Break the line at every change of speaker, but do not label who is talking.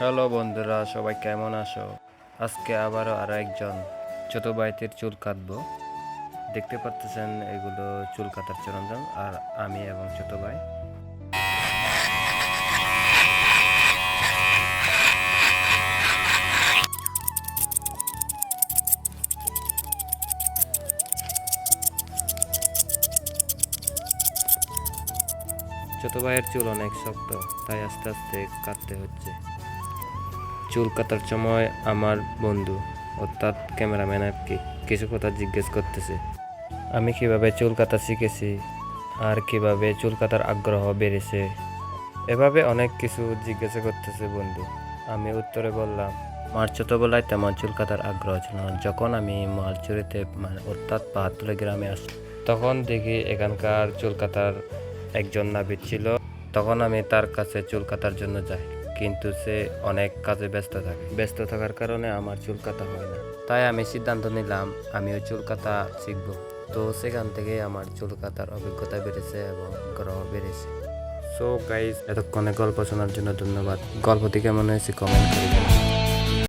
Hello বন্ধুরা, সবাই কেমন আছো? আজকে আবারও আরও একজন ছোট ভাইদের চুল কাটবো। দেখতে পাচ্ছেন, এগুলো চুল কাটার সরঞ্জাম আর আমি এবং ছোট ভাই। ছোট ভাইয়ের চুল অনেক শক্ত, তাই আস্তে আস্তে কাটতে হচ্ছে। চুল কাটার সময় আমার বন্ধু, অর্থাৎ ক্যামেরাম্যান আর কি কিছু কথা জিজ্ঞেস করতেছে। আমি কীভাবে চুল কাটা শিখেছি আর কীভাবে চুল কাটার আগ্রহ বেড়েছে? এভাবে অনেক কিছু জিজ্ঞাসা করতেছে বন্ধু। আমি উত্তরে বললাম আমার ছোটোবেলায় তেমন চুল কাটার আগ্রহ ছিল না। যখন আমি মালচুরিতে মানে অর্থাৎ পাহাড়তলে গ্রামে আসি তখন দেখি এখানকার চুল কাটার একজন নাবিদ ছিল। তখন আমি তার কাছে চুল কাটার জন্য যাই। কিন্তু সে অনেক কাজে ব্যস্ত থাকে। ব্যস্ত থাকার কারণে আমার চুল কাটা হয় না। তাই আমি সিদ্ধান্ত নিলাম আমি ওই চুল কাটা শিখব। তো সেখান থেকে আমার চুল কাটার অভিজ্ঞতা বেড়েছে এবং গ্রহ বেড়েছে। সো গাইজ এতক্ষণে গল্প শোনার জন্য ধন্যবাদ। গল্পটি কেমন হয়েছে কমেন্ট করে।